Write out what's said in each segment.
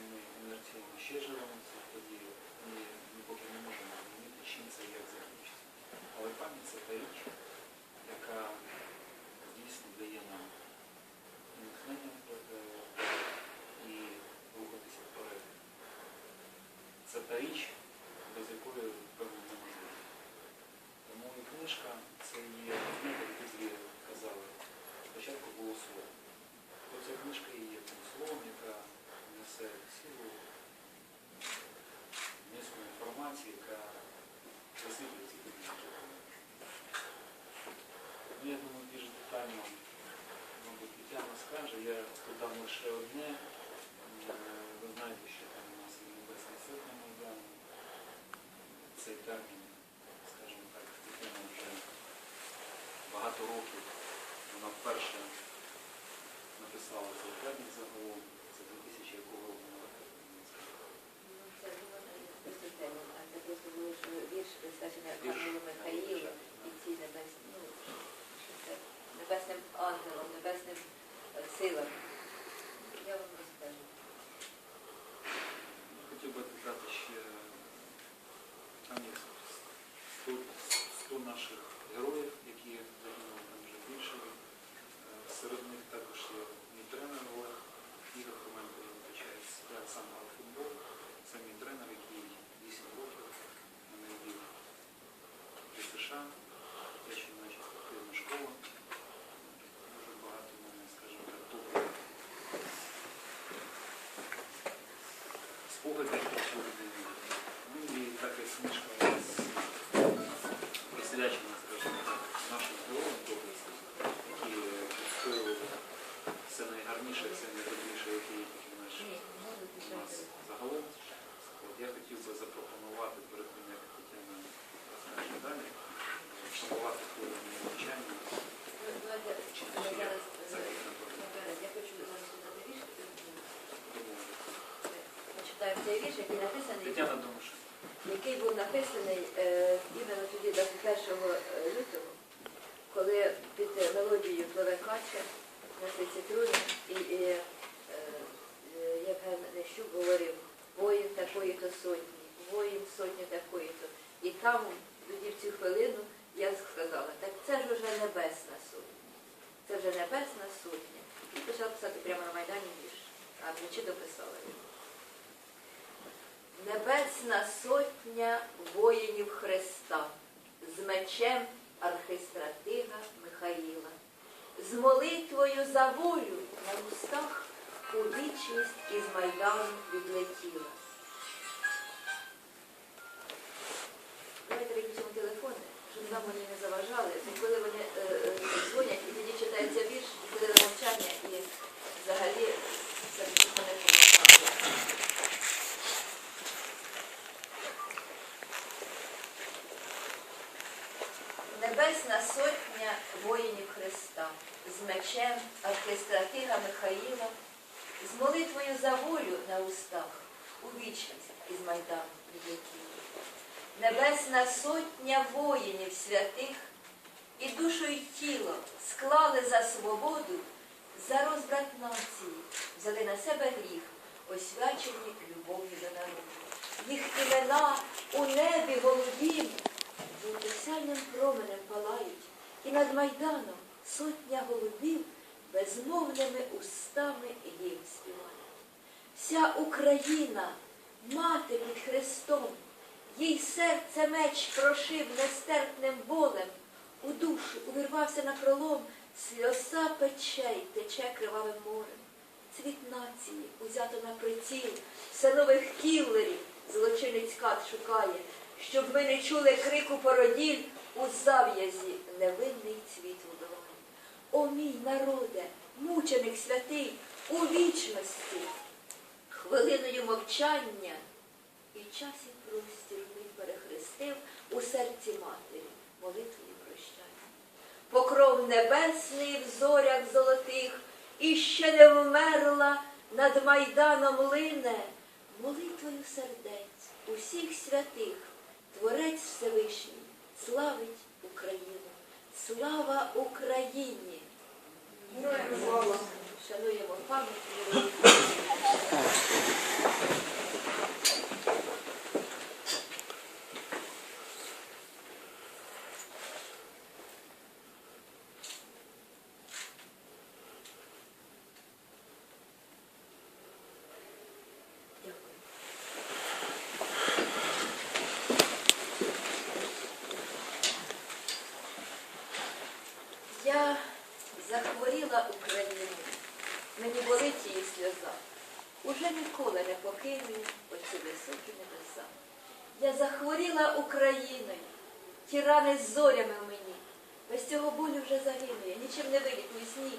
що ми інерційно ще живемо в цих подіях і ми поки не можемо розуміти, чим це як закінчиться. Але пам'ять це та річ, яка дійсно дає нам натхнення і рухатися вперед. Це та річ, без якої певно неможливо. Тому і книжка це є, знаєте, як ви казали, спочатку було слово. Оця книжка і є тим словом, яка несе цілу низку інформації, яка висвітлює ці. Ну, я думаю, більш детально, мабуть, Тетяна скаже, я додам лише одне. Ви знаєте, що там у нас є Небесний Суд на. Цей термін, скажімо так, Тетяна вже багато років. Вона вперше написала цей термін загалом. 2000 якого року а це просто було, що вірш присвячений Архангелу Михаїлу і ці небесним ангелом, небесним е, силам. Я вам розкажу. Хотів би додати ще там є 100, 100 наших героїв, які загинули там вже більше. Е, Серед них також є мій тренер Олег Ігор Хоменко, я вибачаюсь, я сам грав в футбол. Це мій тренер, який 8 років мене вів до США, дитяча наче спортивна школа. Дуже багато в мене, скажімо так, добрих спогади. людину. Ну і так як у нас присвячена, скажімо так, нашим героям доблесті, які відстоювали все найгарніше, все найдобріше, які є тільки в нашій Ні, можу у нас загалом. От я хотів би запропонувати перед тим, як Тетяна розкаже далі, вшанувати хвилину навчання. Ну, давайте, Чи я ще зараз, е, захід на ну, зараз, я хочу зараз додати вірш, е, домовитися. почитаємо цей вірш, який написаний. Який був написаний е, іменно тоді 21 лютого, коли під мелодією пливе кача на цитрулі, і, і е, е, Євген Нещук говорив воїн такої-то сотні, воїн сотні такої-то. І там тоді в цю хвилину я сказала, так це ж вже небесна сотня. Це вже небесна сотня. І почала писати прямо на Майдані вірш. А вночі дописала його. Небесна сотня воїнів Христа з мечем архистратига Михаїла, з молитвою за волю на устах у вічність із Майдану відлетіла. Давайте виключимо телефони, щоб нам вони не заважали. Коли вони е, е, дзвонять і тоді читається вірш, і коли навчання, і взагалі це ніхто не помічає. Небесна сотня воїнів Христа з мечем архистратига Михаїла, з молитвою за волю на устах у вічність із Майдану відлетіла. Небесна сотня воїнів святих і душу й тіло склали за свободу, за розбрат нації, взяли на себе гріх, освячені любов'ю до народу. Їх імена у небі голубім Золотосяйним променем палають, і над Майданом сотня голубів безмовними устами їм співають. Вся Україна, мати під Христом, їй серце меч прошив нестерпним болем, у душу увірвався на пролом, сльоса печей тече кривавим морем. Цвіт нації узято на приціл, все нових кіллерів злочинець кат шукає, щоб ви не чули крику породіль у зав'язі невинний цвіт у долоні. О мій народе, мученик святий, у вічності, хвилиною мовчання і час і простір він перехрестив у серці матері молитвою. Покров небесний в зорях золотих і ще не вмерла над майданом лине, молитвою сердець усіх святих, Творець Всевишній, славить Україну, слава Україні! Шануємо пам'ять. Україною, мені болить її сльоза. Уже ніколи не покину оці високі небеса. Я захворіла Україною, ті рани з зорями в мені. Без цього болю вже загину я, нічим не вилікуюсь, ні.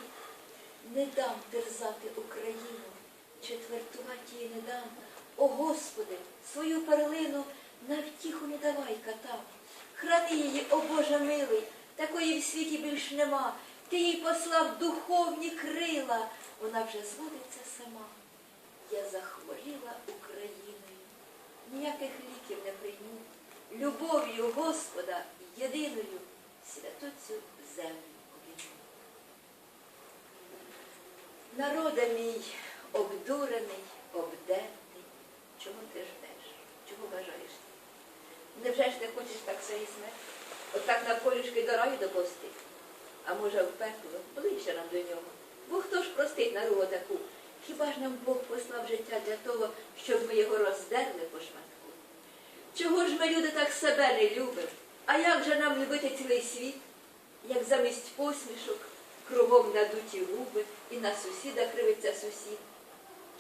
Не дам терзати Україну, четвертувати її не дам. О Господи, свою перлину на втіху не давай катам. Храни її, о Боже милий, такої в світі більш нема. Ти їй послав духовні крила, вона вже зводиться сама. Я захворіла Україною, ніяких ліків не прийму. Любов'ю Господа єдиною святу цю землю обійму. Народе мій обдурений, обдертий, чого ти ждеш? Чого бажаєш ти? Невже ж не хочеш так своїй смерті? Отак на колішки до раю доповсти? А може в пекло, ближче нам до нього. Бо хто ж простить народу таку? Хіба ж нам Бог послав життя для того, щоб ми його роздерли по шматку? Чого ж ми люди так себе не любимо? А як же нам любити цілий світ, як замість посмішок кругом надуті губи і на сусіда кривиться сусід?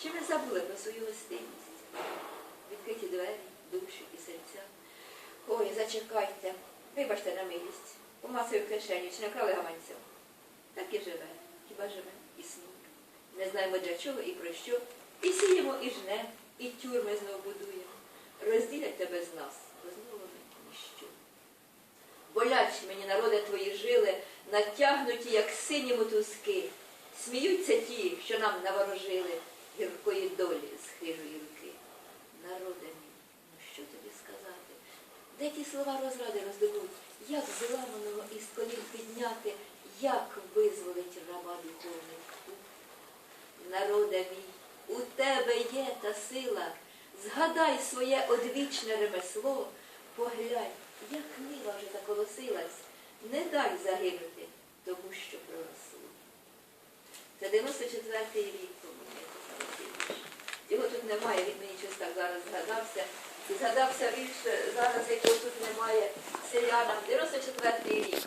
Чи ми забули про свою гостинність? Відкриті двері, душі і серця. Ой, зачекайте, вибачте на милість. У масовій кишені чи не крали гаманця? Так і живе, хіба живе і смутно. Не знаємо для чого і про що. І сіємо, і жнем, і тюрми знову будуємо. Розділять тебе з нас, дозволено ніщо. Болячі мені народи твої жили, натягнуті, як сині мотузки. Сміються ті, що нам наворожили гіркої долі з хижої руки. Народе мій, ну що тобі сказати? Де ті слова розради роздадуть? Як зламаного із колін підняти, як визволить раба духовний дух? Народе мій, у тебе є та сила, згадай своє одвічне ремесло, поглянь, як мила вже заколосилась, не дай загинути, тому що проросло. Це 94-й рік тому я. Його тут немає, він мені щось так зараз згадався. Згадався вірш зараз, якого тут немає селянам. 94-й рік.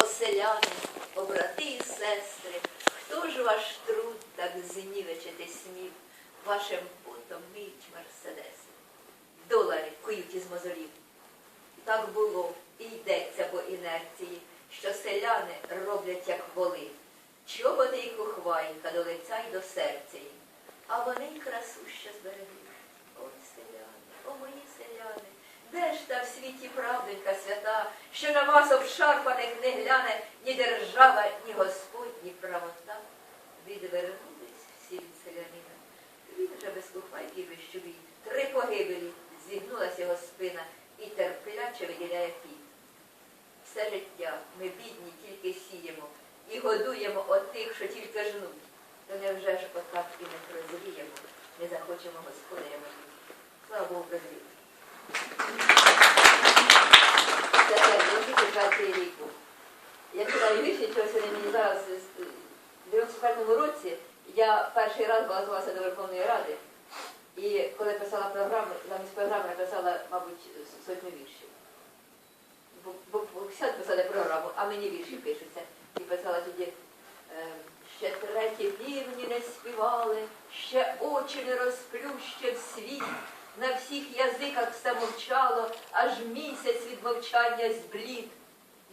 О селяни, о брати і сестри, хто ж ваш труд так знівечити смів, вашим потом мить мерседеси, долари кують із мозолів. Так було і йдеться по інерції, що селяни роблять як воли. Чоботи й кухвайка до лиця й до серця їм, а вони й красу ще зберегли. Ой, селяни, о мої селяни, де ж та в світі правденька свята, що на вас обшарпаних не гляне ні держава, ні Господь, ні правота. Відвернулись всі від селянина. Він вже без кухвайки вищовій. Три погибелі, зігнулась його спина і терпляче виділяє піт. Все життя ми бідні тільки сіємо і годуємо от тих, що тільки жнуть. То невже ж отак і не прозріємо, не захочемо господарями. Слава Богу, прозріли. Рік. був. Я читаю вірші, чогось мені зараз в 94-му році я перший раз балотувалася до Верховної Ради. І коли писала програму, замість програми написала, мабуть, сотню віршів. Бо, бо, бо сяд писати програму, а мені вірші пишуться. І писала тоді, ще треті півні не співали, ще очі не розплющив світ. На всіх язиках все мовчало, аж місяць від мовчання зблід.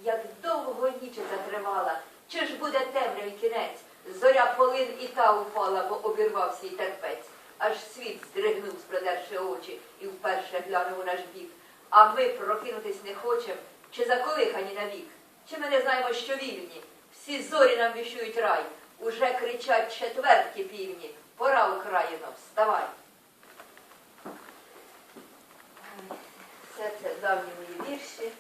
Як довго ніч затривала, чи ж буде темрявий кінець? Зоря полин і та упала, бо обірвав свій терпець. Аж світ здригнув, спродерши очі, і вперше глянув у наш бік. А ми прокинутись не хочем, чи заколихані навік? Чи ми не знаємо, що вільні? Всі зорі нам віщують рай. Уже кричать четверті півні. Пора, Україно, вставай. Ой, Все це давні мої вірші.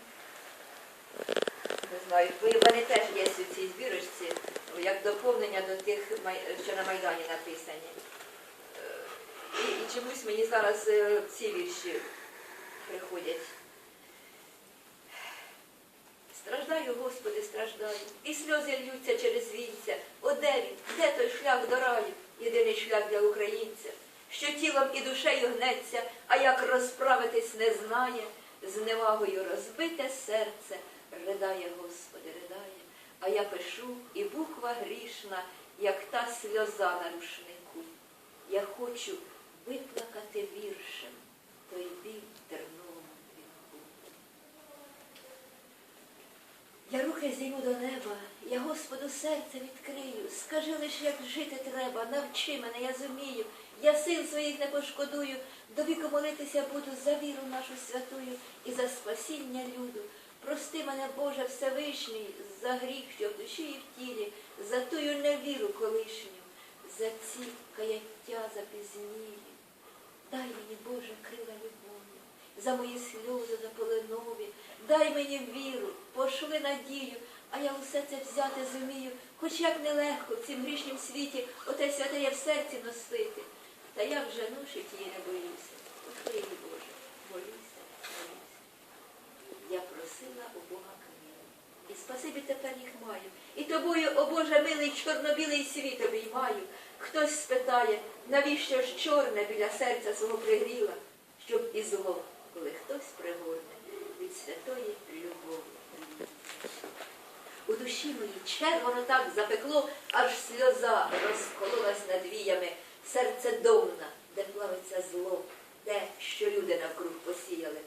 Не знаю, вони теж є у цій збірочці, як доповнення до тих, що на Майдані написані. Е, І, і чомусь мені зараз е, ці вірші приходять. Страждаю, Господи, страждаю, і сльози льються через вінця. О, де він? Де той шлях до раю? Єдиний шлях для українця, що тілом і душею гнеться, а як розправитись не знає, з невагою розбите серце, ридає, Господи, ридає. А я пишу, і буква грішна, як та сльоза на рушнику. Я хочу виплакати віршем той біль терновому вінку. Я руки зійму до неба, я Господу серце відкрию. Скажи лиш, як жити треба, навчи мене, я зумію. Я сил своїх не пошкодую, до віку молитися буду за віру нашу святую і за спасіння люду. Прости мене, Боже Всевишній, за гріх, що в душі і в тілі, за тую невіру колишню, за ці каяття запізнілі. Дай мені, Боже, крила любові, за мої сльози заполинові, дай мені віру, пошли надію, а я усе це взяти зумію, хоч як нелегко в цім грішнім світі оте святеє в серці носити. Та я вже ношить її не боюся. Охрий, Боже, молюся, молюся. Я просила у Бога книги, і спасибі тепер їх маю. І тобою, о Боже, милий, чорно-білий світ обіймаю. Хтось спитає, навіщо ж чорне біля серця свого пригріла, щоб і зло, коли хтось пригорне від святої любові. У душі моїй червоно так запекло, аж сльоза розкололась над віями. Серце домна, де плавиться зло, те, що люди навкруг посіяли.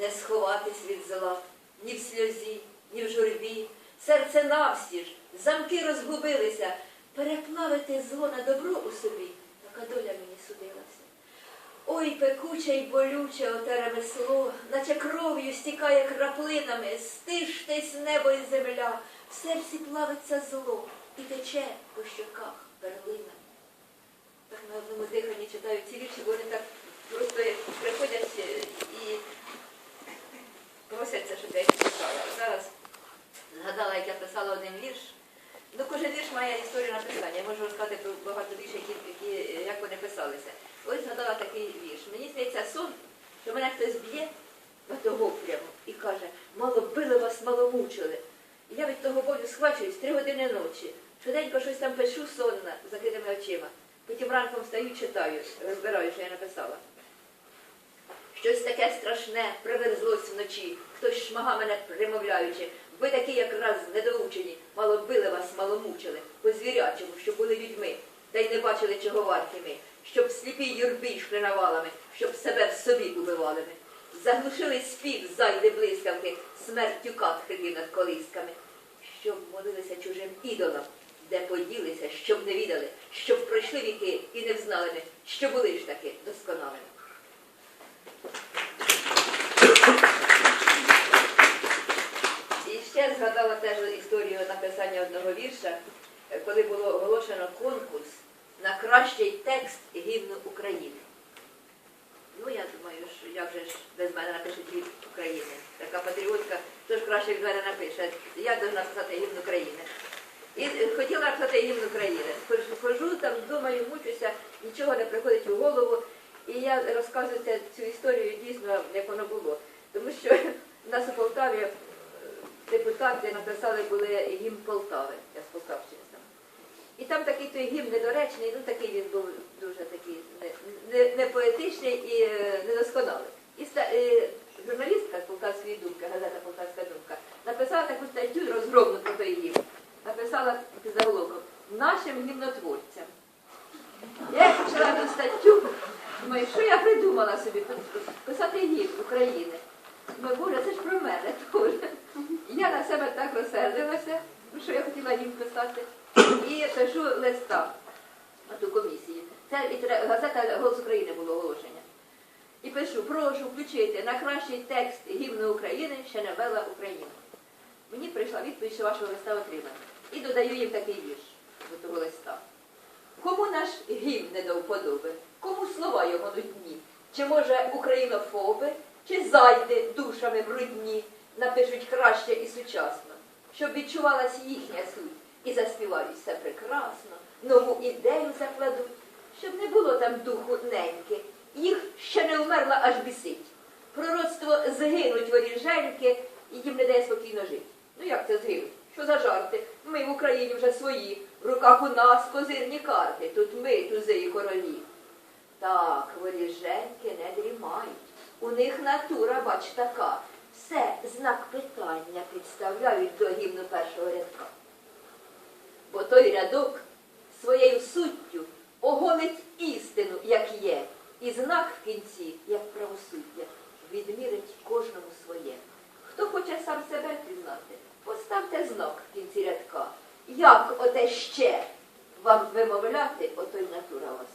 Не сховатись від зла ні в сльозі, ні в журбі. Серце навстіж, замки розгубилися. Переплавити зло на добро у собі, така доля мені судилася. Ой, пекуче й болюче оте ремесло, наче кров'ю стікає краплинами, стиштесь небо і земля, в серці плавиться зло і тече по щоках перлинами. Так на одному диханні читаю ці вірші, бо вони так просто приходять і просяться, щоб я їх писала. Зараз згадала, як я писала один вірш. Ну, кожен вірш має історію написання. Я можу розказати про багато віршів, які, які, е, як вони писалися. Ось згадала такий вірш. Мені здається сон, що мене хтось б'є на того прямо і каже, мало били вас, мало мучили. І я від того болю схвачуюсь три години ночі. Швиденько щось там пишу сонна, закритими очима. Потім ранком встаю, читаю, розбираю, що я написала. Щось таке страшне приверзлось вночі, хтось шмага мене примовляючи. Ви такі якраз недоучені, мало били вас, мало мучили, по звірячому, щоб були людьми, та й не бачили, чого варті ми, щоб в сліпій юрбі йшли навалами, щоб себе в собі убивали ми. Заглушили спів зайди блискавки, смертю кат хрипів над колисками, щоб молилися чужим ідолам, де поділися, щоб не відали, щоб пройшли віки і не взнали ми, що були ж таки досконалими. І ще згадала теж історію написання одного вірша, коли було оголошено конкурс на кращий текст гімну України. Ну, я думаю, що я вже ж без мене напишуть гімн України. Така патріотка, хто ж краще від мене напише. Я должна писати гімн України. І хотіла написати гімн України. Хожу- там, думаю, мучуся, нічого не приходить у голову. І я розказую цю історію дійсно, як воно було. Тому що в нас у Полтаві е, депутати написали були гімн Полтави, я з Полтавщини сам. І там такий той гімн недоречний, ну такий він був дуже такий не, не, поетичний і е, недосконалий. І е, журналістка з Полтавської думки, газета Полтавська думка, написала таку статтю розгромну про той гімн. Написала під нашим гімнотворцям. Я почала ту статтю, думаю, що я придумала собі писати гімн України. Думаю, Боже, це ж про мене теж. Я на себе так розсердилася, що я хотіла їм писати. І пишу листа на ту комісію. Це газета Голос України було оголошення. І пишу, прошу включити на кращий текст гімну України ще не вела Україна. Мені прийшла відповідь, що вашого листа отримано. І додаю їм такий вірш до того листа. Кому наш гімн не до вподоби? Кому слова його нудні? Чи може українофоби, чи зайди душами брудні напишуть краще і сучасно, щоб відчувалась їхня суть і заспівають все прекрасно, нову ідею закладуть, щоб не було там духу неньки, їх ще не вмерла аж бісить. Пророцтво згинуть воріженьки, і їм не дає спокійно жити. Ну як це згинуть? Що за жарти? Ми в Україні вже свої, в руках у нас козирні карти, тут ми, тузи і королі. Так, воріженьки не дрімають. У них натура, бач, така. Все знак питання підставляють до гімну першого рядка. отой рядок своєю суттю оголить істину, як є, і знак в кінці, як правосуддя, відмірить кожному своє. Хто хоче сам себе пізнати, поставте знак в кінці рядка. Як оте ще вам вимовляти, отой натура вас.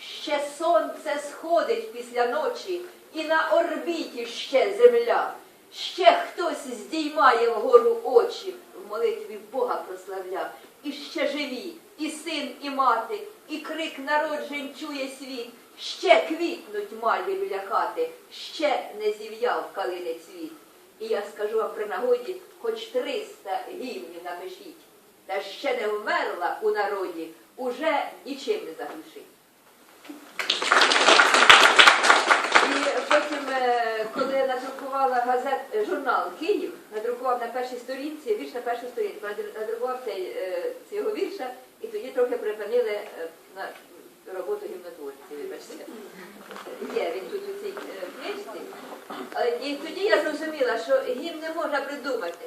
Ще сонце сходить після ночі, і на орбіті ще земля. Ще хтось здіймає вгору очі, в молитві Бога прославля. І ще живі, і син, і мати, і крик народжень чує світ. Ще квітнуть мальви біля хати, ще не зів'яв калини цвіт. І я скажу вам при нагоді, хоч триста гімнів напишіть, та ще не вмерла у народі, уже нічим не заглушить. І потім, е, коли надрукувала газет, е, журнал Київ, надрукував на першій сторінці, вірш на першій сторінці, надрукував цей, е, цього вірша, і тоді трохи припинили на роботу гімнотворці, вибачте. Є він тут у цій книжці. І тоді я зрозуміла, що гімн не можна придумати.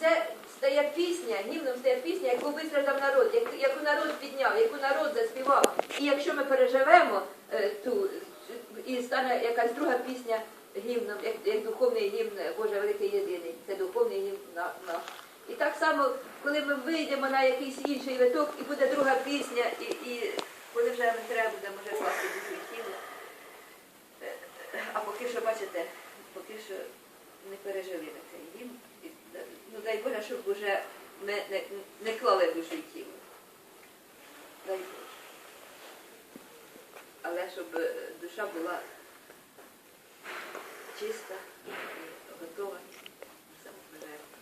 Це стає пісня, гімном стає пісня, яку вистраждав народ, яку народ підняв, яку народ заспівав. І якщо ми переживемо е, ту, і стане якась друга пісня гімном, як, як духовний гімн Боже Великий Єдиний, це духовний гімн на- І так само, коли ми вийдемо на якийсь інший виток, і буде друга пісня, і, і коли вже не треба буде, може класти і тіло. А поки що, бачите, поки що не пережили ми цей е, Ну дай Боже, щоб вже ми не, не клали душу і тіло. Дай Боже. Але щоб е, душа була чиста і готова до самопожертви.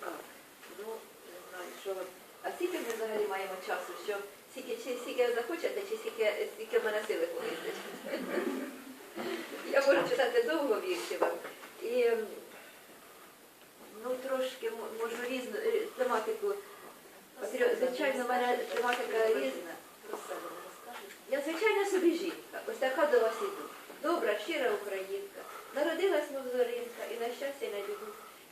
Так, ну, не знаю, що вам. А скільки ми взагалі маємо часу, що скільки, чи скільки захочете, чи скільки, скільки в мене сили хвилин? Я можу читати довго вірші вам. І ну, трошки можу різну е, тематику. Звичайно, в мене тематика різна. Я звичайно собі жінка, ось така до вас іду. Добра, щира українка. Народилась, мов і на щастя, на біду.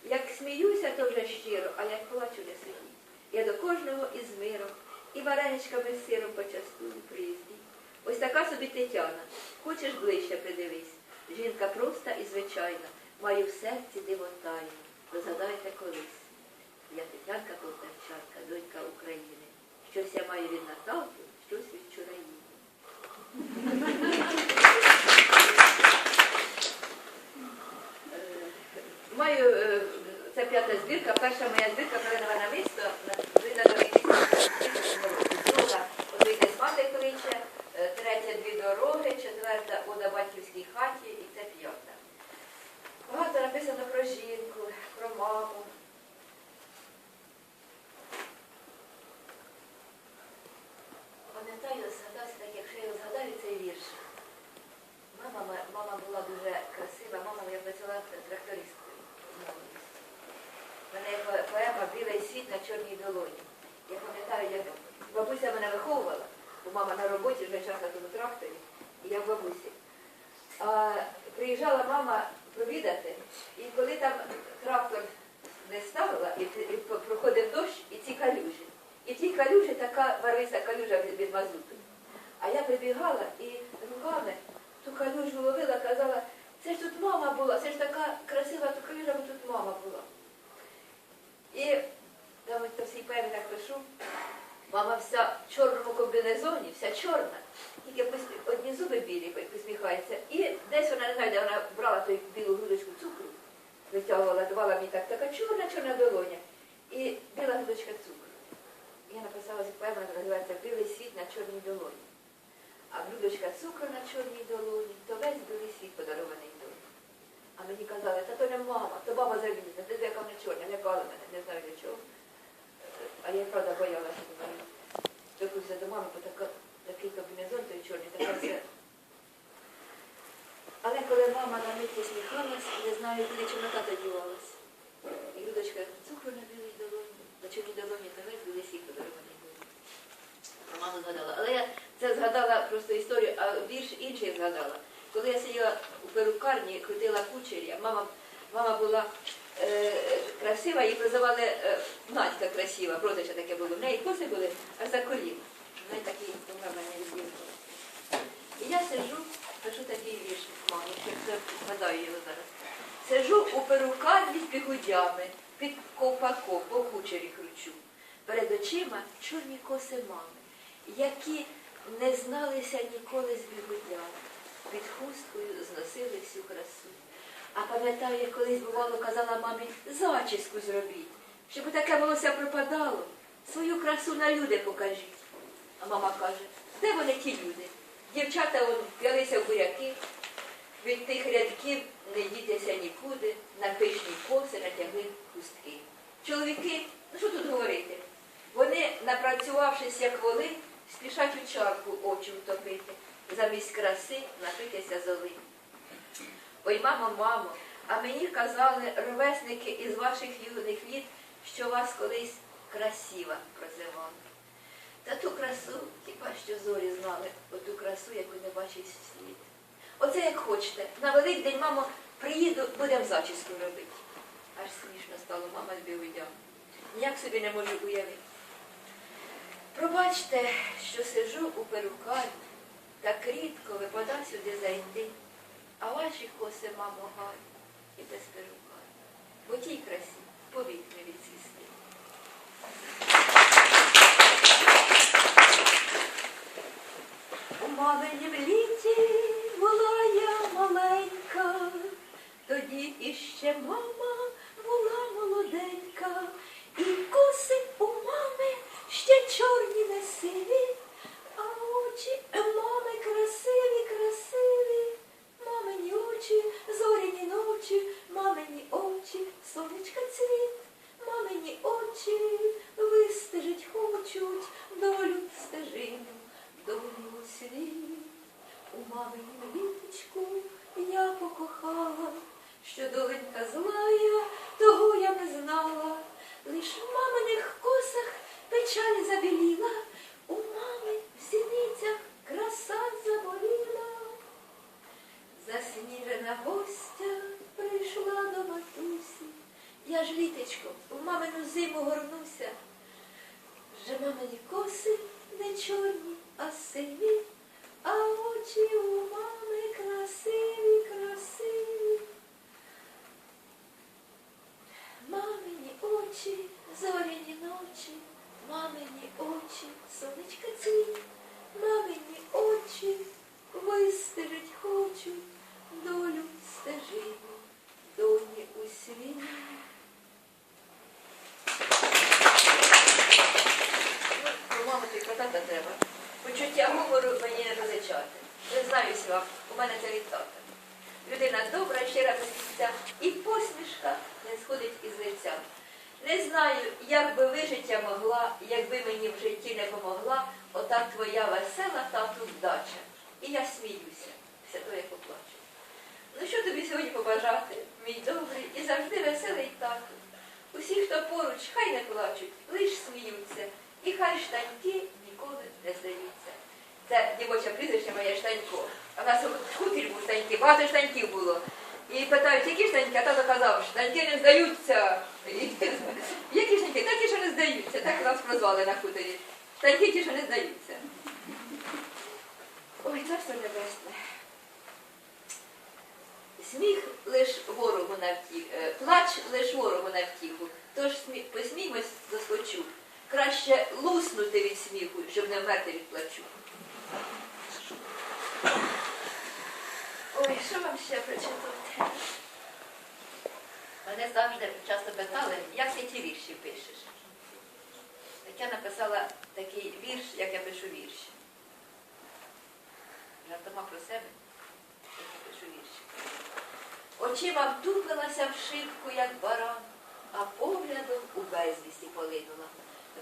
Як сміюся, то вже щиро, а як плачу, не сидіть. Кожного із миром, і вареничками з сиром почастую приїздіть. Ось така собі Тетяна. Хочеш ближче придивись. Жінка проста і звичайна, маю в серці диво тайну. Розгадайте колись. Я Тетянка Полтавчанка, донька України. Щось я маю від Наталки, щось від Чураїни. Маю, е, це п'ята збірка, перша моя збірка «Калинове місто, видана в 2000 році. Друга «Одвійде з мати кличе, третя дві дороги, четверта «Ода батьківській хаті і це п'ята. Багато написано про жінку, про маму. Пам'ятаю, згадався так, якщо я згадаю цей вірш. Мама, була дуже красива, мама моя працювала трактористкою. мене поема Білий світ на чорній долоні. Я пам'ятаю, як бабуся мене виховувала, бо мама на роботі вже час на тракторі, і я в бабусі. А приїжджала мама провідати, і коли там трактор не ставила, і, і проходив дощ, і ці калюжі. І в тій калюжі така вариса калюжа від, від мазуту. А я прибігала і руками ту калюжу ловила, казала, це ж тут мама була, це ж така красива ту калюжа, бо тут мама була. І там ось всі певні так пишу. Мама вся в чорному комбінезоні, вся чорна, тільки одні зуби білі посміхаються. І десь вона не знаю, де вона брала ту білу грудочку цукру, витягувала, давала мені так, така чорна, чорна долоня. І біла грудочка цукру. Я написала поема, яка називається Білий світ на чорній долоні. А блюдочка цукру на чорній долоні, то весь білий світ подарований долі. А мені казали, та то не мама, то баба завідна, ти яка вона чорна, лякала мене, не знаю для чого. А я правда боялася, думаю, докуся до мами, бо така, такий комбінезон той чорний, така вся. Але коли мама на мить посміхалась, не знаю, куди чорнота дівалась. І Людочка, цукру на білій долоні, на чорній долоні, то весь білий світ подарований долі. Про маму згадала. Але я це згадала просто історію, а вірш інший згадала. Коли я сиділа у перукарні, крутила кучері, а мама, мама була красива, її прозивали е, Надька красива, прозвище таке було. В неї коси були аж за коліна. В неї такі померли відділили. І я сиджу, пишу такий вірш, маму, ще згадаю його зараз. Сижу у перукарні з бігудями, під ковпаком по кучері кручу. Перед очима чорні коси мами, які не зналися ніколи з бігудями. Під хусткою зносили всю красу. А пам'ятаю, як колись бувало, казала мамі, зачіску зробіть, щоб таке волосся пропадало, свою красу на люди покажіть. А мама каже, де вони ті люди? Дівчата вп'ялися в буряки, від тих рядків не дітися нікуди, на пишні коси натягли хустки. Чоловіки, ну що тут говорити? Вони, напрацювавшись як воли, спішать у чарку очі втопити, замість краси напитися золи. Ой, мамо, мамо, а мені казали ровесники із ваших юних літ, що вас колись красива прозивали. Та ту красу, хіба що зорі знали, оту красу, яку не бачить світ. Оце як хочете. На Великдень, мамо, приїду, будемо зачіску робити. Аж смішно стало мама з білудям. Ніяк собі не можу уявити. Пробачте, що сижу у перукарні, так рідко випада сюди зайти, а ваші коси, мамо, гарні і без перукарні. Бо тій красі повік не відсісти. У мамині в літі була я маленька, тоді іще мама була молоденька, і коси у мами ще чорні не сиві, а очі мами красиві, очі, зоряні ночі, мамині очі, сонечка цвіт, мамині очі вистежить хочуть долю стежину долю світ. У мамину літочку я покохала, що доленька злая, того я не знала. Лиш в маминих косах печаль забіліла, у мами в сіницях краса заболіла. Засніжена гостя прийшла до матусі. Я ж літочко, в мамину зиму горнуся. Вже мамині коси не чорні, а сиві, а очі у мами красиві, красиві. Мамині очі, зоряні ночі, мамині очі, сонечка цвіт, мамині очі вистежить хочуть долю стежину, доні у світ. Ну, мама, ти тата треба. Почуття гумору мені не розличати. Не знаю вам, у мене це від тата. Людина добра, щира без кінця, і посмішка не сходить із лиця. Не знаю, як би ви життя могла, якби мені в житті не помогла, ота твоя весела тату вдача. І я сміюся, все то я поплачу. Ну що тобі сьогодні побажати, мій добрий і завжди веселий тату? Усі, хто поруч, хай не плачуть, лиш сміються, і хай штаньки ніколи не здаються. Це дівоче прізвище моє штанько. А в нас хутір був штаньки, багато штаньків було. І питають, які штаньки, а тато казав, штаньки не здаються. Які штаньки? Такі, що не здаються. Так нас прозвали на хуторі. Штаньки ті, що не здаються. Ой, царство небесне. Сміх лиш ворогу на втіху, плач лиш ворогу на втіху. Тож смі... посміймось заскочу. Краще луснути від сміху, щоб не вмерти від плачу. Ой, що вам ще прочитати? Мене завжди часто питали, як ти ті вірші пишеш. Так я написала такий вірш, як я пишу вірші. Жартома про себе, як я пишу вірші. Очима втупилася в шибку, як баран, а поглядом у безвісті полинула.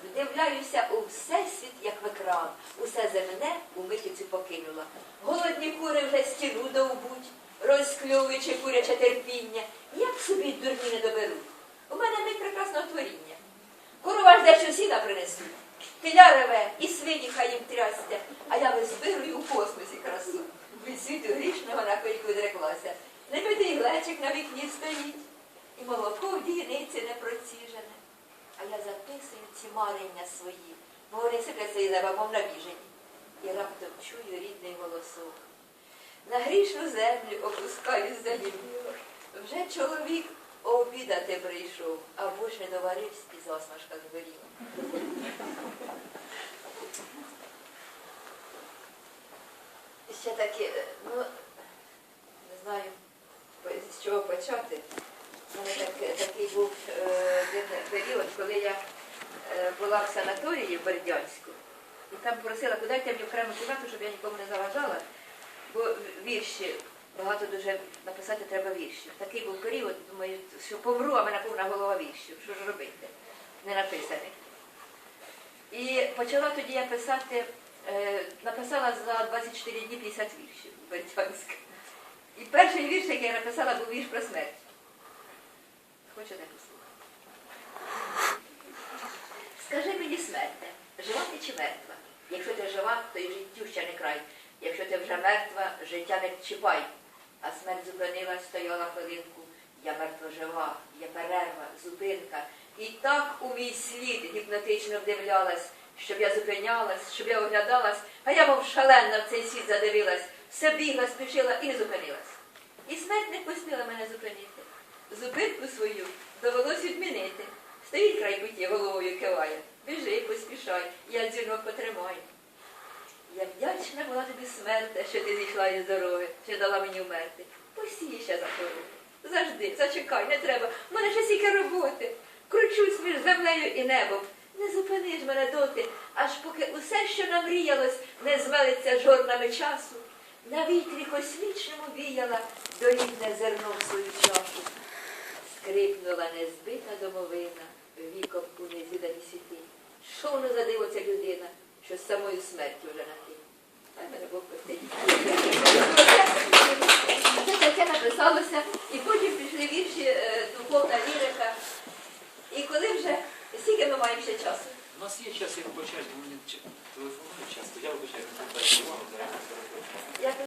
Вдивляюся у всесвіт, як в екран, усе земне у митиці покинула. Голодні кури вже стіну довбуть, розкльовуючи куряче терпіння, як собі дурні не доберуть. У мене ми прекрасного творіння. Корова жде, що сіна принесуть. Теля реве, і свині хай їм трясся, а я визбирую у космосі красу. Від світу грішного на койку зреклася. Небитий глечик на вікні стоїть, і молоко в дійниці не прочить. я записую ці марення свої, бо вони неба, мов набіжені. І раптом чую рідний голосок. На грішну землю опускаюсь за нім'ю. Вже чоловік обідати прийшов, а борщ не доварився і засмажка згоріла. Ще таке, ну, не знаю, з чого почати. У мене так, такий був е, один період, коли я е, була в санаторії в Бердянську. І там просила, подайте мені окрему кімнату, щоб я нікому не заважала, бо вірші, багато дуже написати треба віршів. Такий був період, думаю, що помру, а мене повна голова віршів. Що ж робити? Не написаних. І почала тоді я писати, е, написала за 24 дні 50 віршів в Бердянську. І перший вірш, який я написала, був вірш про смерть. Хочете послухати? Скажи мені смерте, жива ти чи мертва? Якщо ти жива, то й життю ще не край. Якщо ти вже мертва, життя не чіпай. А смерть зупинилась, стояла хвилинку. Я мертво жива, я перерва, зупинка. І так у мій слід гіпнотично вдивлялась, щоб я зупинялась, щоб я оглядалась, а я мов шалена в цей світ задивилась, все бігла, спішила і зупинилась. І смерть не посміла мене зупинити. Зупинку свою довелось відмінити. Стоїть край биті головою киває. Біжи, поспішай, я дзвінок потримаю. Я вдячна була тобі смерте, що ти зійшла із дороги, що дала мені вмерти. Постій ще за порогу. Завжди, зачекай, не треба. У мене ще стільки роботи. Кручусь між землею і небом. Не зупиниш мене доти, аж поки усе, що намріялось, не звалиться жорнами часу. На вітрі космічному віяла долітне зерно в свою чашу. Скрипнула незбита домовина, віком у незвідані світи. Що воно за диво ця людина, що з самою смертю вже на ти? Хай мене Бог простить. Це таке написалося, і потім пішли вірші е, духовна лірика. І коли вже, скільки ми маємо ще часу? У нас є час, як почати, бо мені телефонують часто. Я вибачаю, не буду увагу зараз. Я